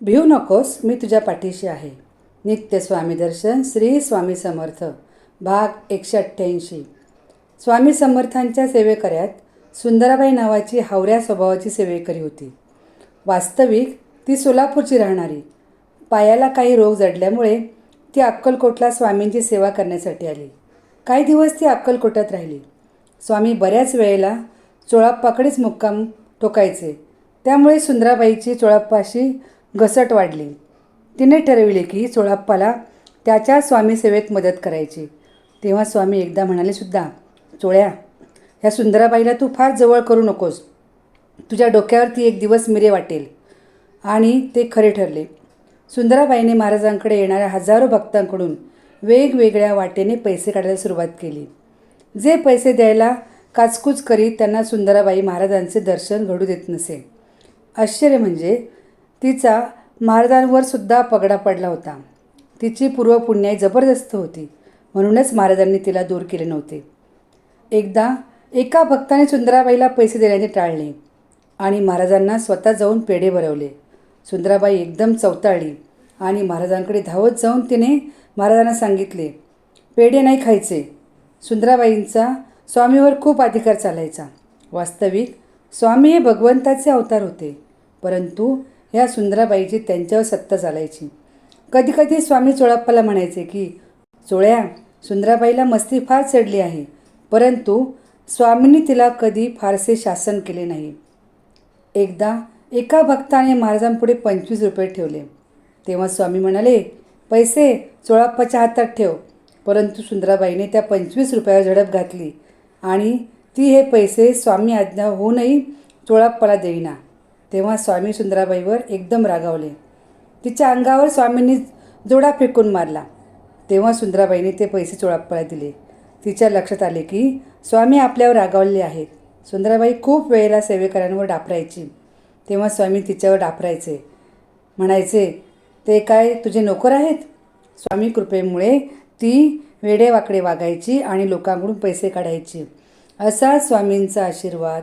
भिऊ नकोस मी तुझ्या पाठीशी आहे. नित्य स्वामी दर्शन श्री स्वामी समर्थ भाग एकशे अठ्ठ्याऐंशी. स्वामी समर्थांच्या सेवेकऱ्यात सुंदराबाई नावाची हावऱ्या स्वभावाची सेवेकरी होती. वास्तविक ती सोलापूरची राहणारी. पायाला काही रोग जडल्यामुळे ती अक्कलकोटला स्वामींची सेवा करण्यासाठी आली. काही दिवस ती अक्कलकोटात राहिली. स्वामी बऱ्याच वेळेला चोळाप्पाकडेच मुक्काम टोकायचे त्यामुळे सुंदराबाईची चोळाप्पाशी घसट वाढली. तिने ठरविले की चोळाप्पाला त्याच्या स्वामी सेवेत मदत करायची. तेव्हा स्वामी एकदा म्हणाले सुद्धा चोळ्या ह्या सुंदराबाईला तू फार जवळ करू नकोस. तुझ्या डोक्यावरती एक दिवस मिरे वाटेल. आणि ते खरे ठरले. सुंदराबाईने महाराजांकडे येणाऱ्या हजारो भक्तांकडून वेगवेगळ्या वाटेने पैसे काढायला सुरुवात केली. जे पैसे द्यायला काचकूच करीत त्यांना सुंदराबाई महाराजांचे दर्शन घडू देत नसे. आश्चर्य म्हणजे तिचा महाराजांवर सुद्धा पगडा पडला होता. तिची पूर्वपुण्याई जबरदस्त होती. म्हणूनच महाराजांनी तिला दूर केले नव्हते. एकदा एका भक्ताने सुंदराबाईला पैसे देण्याने टाळले आणि महाराजांना स्वतः जाऊन पेढे भरवले. सुंदराबाई एकदम चवताळली आणि महाराजांकडे धावत जाऊन तिने महाराजांना सांगितले पेढे नाही खायचे. सुंदराबाईंचा स्वामीवर खूप अधिकार चालायचा. वास्तविक स्वामी हे भगवंताचे अवतार होते. परंतु ह्या सुंदराबाईची त्यांच्यावर सत्ता चालायची. कधीकधी स्वामी चोळाप्पाला म्हणायचे की चोळ्या सुंदराबाईला मस्ती फार चढली आहे परंतु स्वामींनी तिला कधी फारसे शासन केले नाही. एकदा एका भक्ताने महाराजांपुढे पंचवीस रुपये ठेवले. तेव्हा स्वामी म्हणाले पैसे चोळाप्पाच्या हातात ठेव परंतु सुंदराबाईने त्या पंचवीस रुपयावर झडप घातली आणि ती हे पैसे स्वामी आज्ञा होऊनही चोळाप्पाला देईना. तेव्हा स्वामी सुंदराबाईवर एकदम रागावले. तिच्या अंगावर स्वामींनी जोडा फेकून मारला. तेव्हा सुंदराबाईने ते पैसे चोळापळा दिले. तिच्या लक्षात आले की स्वामी आपल्यावर रागावलेले आहेत. सुंदराबाई खूप वेळेला सेवेकऱ्यांवर डापरायची. तेव्हा स्वामी तिच्यावर डापरायचे. म्हणायचे ते काय तुझे नोकर आहेत? स्वामी कृपेमुळे ती वेडेवाकडे वागायची आणि लोकांकडून पैसे काढायची. असा स्वामींचा आशीर्वाद